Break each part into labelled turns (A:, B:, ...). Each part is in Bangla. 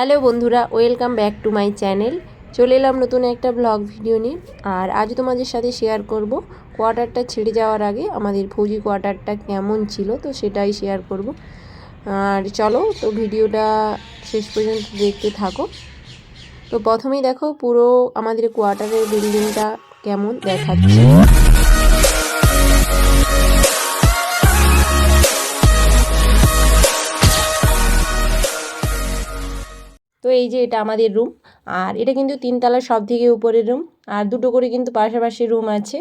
A: হ্যালো বন্ধুরা, welcome back to my channel. চলে এলাম নতুন একটা ব্লগ ভিডিও নিয়ে। আর আজ তোমাদের সাথে শেয়ার করব, কোয়ার্টারটা ছেড়ে যাওয়ার আগে আমাদের ফৌজি কোয়ার্টারটা কেমন ছিল, তো সেটাই শেয়ার করব। আর চলো, তো ভিডিওটা শেষ পর্যন্ত দেখতে থাকো। তো প্রথমেই দেখো, পুরো আমাদের কোয়ার্টারের বিল্ডিংটা কেমন দেখাচ্ছে। তো এই যে এটা আমাদের রুম আর এটা কিন্তু তিনতলা সব থেকে উপরের রুম আর দুটো করে কিন্তু পাশাপাশি রুম আছে।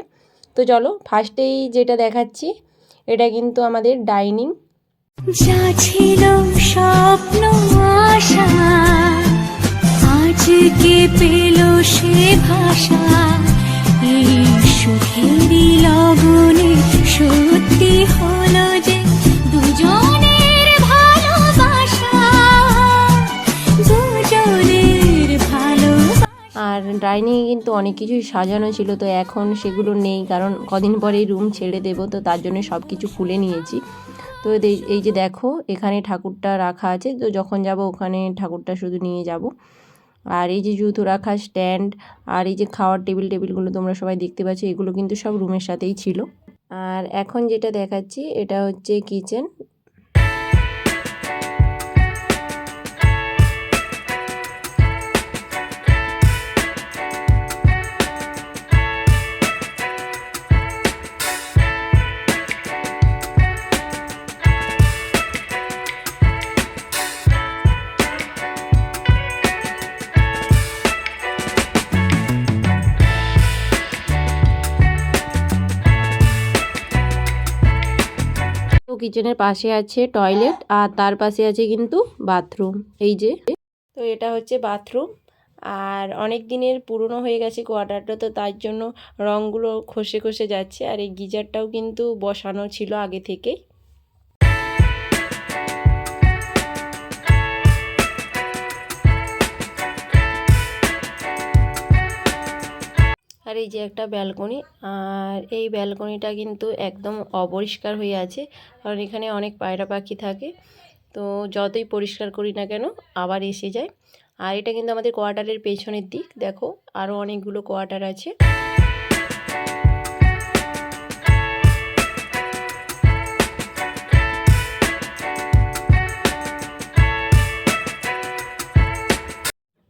A: তো চলো, ফার্স্টেই যেটা দেখাচ্ছি, এটা কিন্তু আমাদের ডাইনিং
B: স্বপ্ন, আশা আজকে পেল সে ভাষা?
A: আর ডাইনিংয়ে কিন্তু অনেক কিছুই সাজানো ছিল, তো এখন সেগুলো নেই, কারণ কদিন পরেই রুম ছেড়ে দেবো, তো তার জন্য সব কিছু খুলে নিয়েছি। তো এই- যে দেখো, এখানে ঠাকুরটা রাখা আছে, তো যখন যাব ওখানে ঠাকুরটা শুধু নিয়ে যাব। আর এই যে জুতো রাখা স্ট্যান্ড আর এই যে খাওয়ার টেবিল, টেবিলগুলো তোমরা সবাই দেখতে পাচ্ছ, এগুলো কিন্তু সব রুমের সাথেই ছিল। আর এখন যেটা দেখাচ্ছি, এটা হচ্ছে কিচেন কিচেনের পাশে আছে টয়লেট আর তার পাশে আছে কিন্তু বাথরুম এই যে, তো এটা হচ্ছে বাথরুম আর অনেক দিনের পুরনো হয়ে গেছে কোয়ার্টারটা তো তার জন্য রঙগুলো খসে খসে যাচ্ছে। আর এই গিজারটাও কিন্তু বসানো ছিল আগে থেকেই। এই যে একটা ব্যালকনি, আর এই ব্যালকনিটা কিন্তু একদম অপরিষ্কার হয়ে আছে। কারণ এখানে অনেক পায়রা পাখি থাকে, তো যতই পরিষ্কার করি না কেন আবার এসে যায়। আর এটা কিন্তু আমাদের কোয়ার্টারের পেছনের দিক, দেখো আরও অনেকগুলো কোয়ার্টার আছে।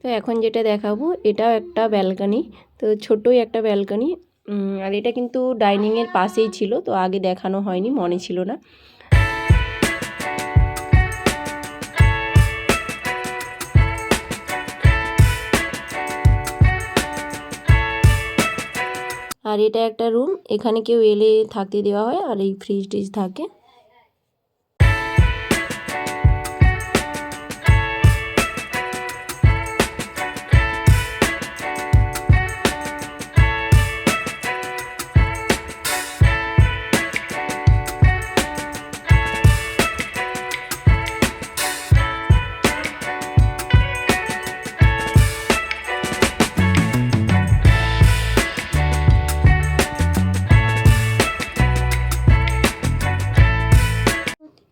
A: তো এখন যেটা দেখাবো, এটাও একটা ব্যালকনি। তো ছোটই একটা ব্যালকনি। আর এটা কিন্তু ডাইনিংয়ের পাশেই ছিল, তো আগে দেখানো হয়নি, মনে ছিল না। আর এটা একটা রুম, এখানে কেউ এলে থাকতে দেওয়া হয়, আর এই ফ্রিজ টিজ থাকে।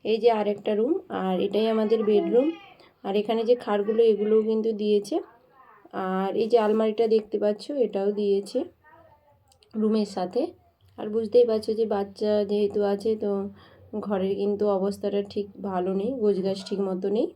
A: এই যে আরেকটা রুম আর এটাই আমাদের বেডরুম আর এখানে যে খাটগুলো, এগুলোও কিন্তু দিয়েছে। আর এই যে আলমারিটা দেখতে পাচ্ছ, এটাও দিয়েছে রুমের সাথে। আর বুঝতেই পারছ যে বাচ্চা যেহেতু আছে, তো ঘরের কিন্তু অবস্থাটা ঠিক ভালো নেই, গোছগাছ ঠিক মতো নেই।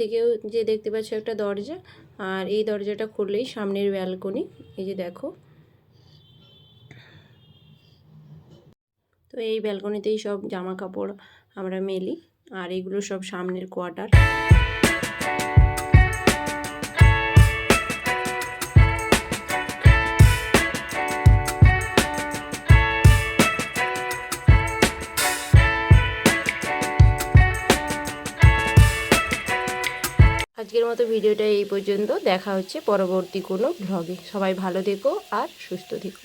A: থেকেও যে দেখতে পাচ্ছ একটা দরজা, আর এই দরজাটা খুললেই সামনের ব্যালকনি, এই যে দেখো। তো এই ব্যালকনিতেই সব জামা কাপড় আমরা মেলি, আর এগুলো সব সামনের কোয়ার্টার। আজকের মতো ভিডিওটা এই পর্যন্ত। দেখা হচ্ছে পরবর্তী কোনো ভ্লগে সবাই ভালো থেকো আর সুস্থ থেকো।